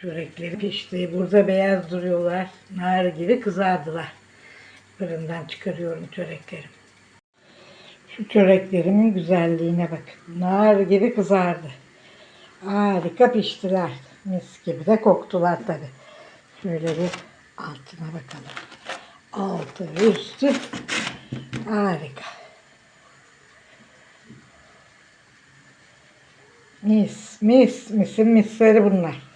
Çörekleri pişti. Burada beyaz duruyorlar. Nar gibi kızardılar. Fırından çıkarıyorum çöreklerimi. Şu çöreklerimin güzelliğine bakın. Nar gibi kızardı. Harika piştiler. Mis gibi de koktular tabi. Şöyle bir altına bakalım. Altı üstü harika. Mis mis misin misleri bunlar.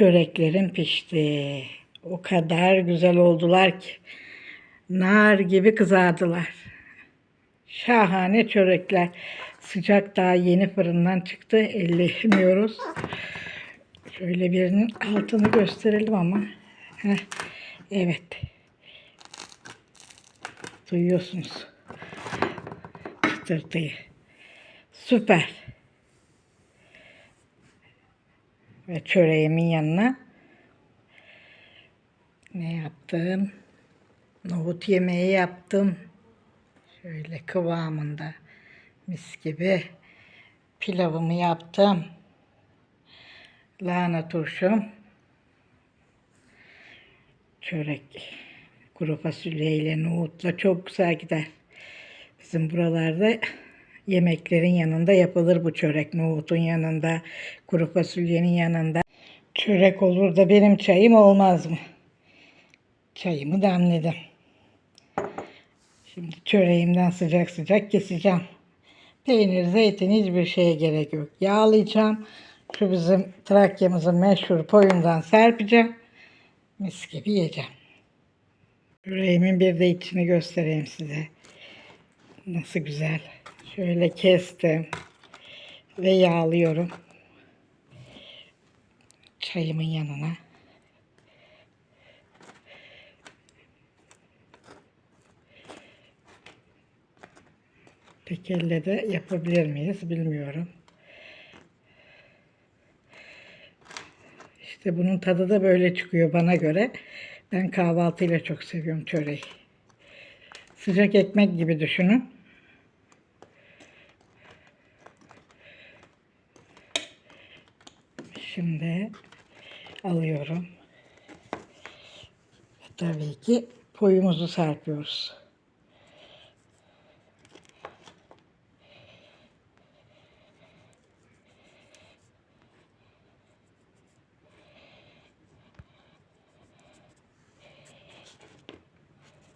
Çöreklerim pişti. O kadar güzel oldular ki. Nar gibi kızardılar. Şahane çörekler. Sıcak daha yeni fırından çıktı. Ellemiyoruz. Şöyle birinin altını gösterelim ama. Heh, evet. Duyuyorsunuz. Çıtırtıyı. Süper. Ve çöreğimin yanına ne yaptım? Nohut yemeği yaptım. Şöyle kıvamında mis gibi pilavımı yaptım. Lahana turşum. Çörek. Kuru fasulyeyle, nohutla çok güzel gider. Bizim buralarda yemeklerin yanında yapılır bu çörek. Nohutun yanında, kuru fasulyenin yanında. Çörek olur da benim çayım olmaz mı? Çayımı demledim. Şimdi çöreğimden sıcak sıcak keseceğim. Peynir, zeytin hiçbir şeye gerek yok. Yağlayacağım. Şu bizim Trakya'mızın meşhur poyundan serpeceğim. Mis gibi yiyeceğim. Çöreğimin bir de içini göstereyim size. Nasıl güzel. Şöyle kestim. Ve yağlıyorum. Çayımın yanına. Tek elle de yapabilir miyiz bilmiyorum. İşte bunun tadı da böyle çıkıyor bana göre. Ben kahvaltıyla çok seviyorum çöreği. Sıcak ekmek gibi düşünün. Şimdi alıyorum. Tabii ki poyumuzu serpiyoruz.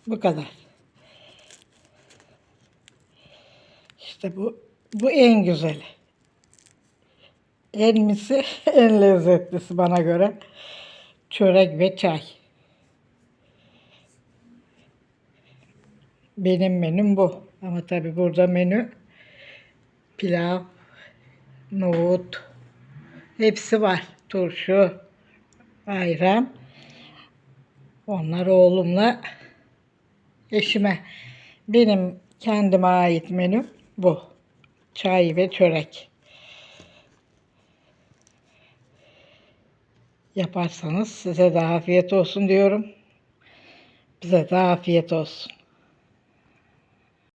Bu kadar. İşte bu bu en güzeli. En misi, en lezzetlisi bana göre. Çörek ve çay. Benim menüm bu. Ama tabi burada menü pilav, nohut, hepsi var. Turşu, ayran. Onlar oğlumla eşime. Benim kendime ait menüm bu. Çay ve çörek. Yaparsanız size de afiyet olsun diyorum. Bize de afiyet olsun.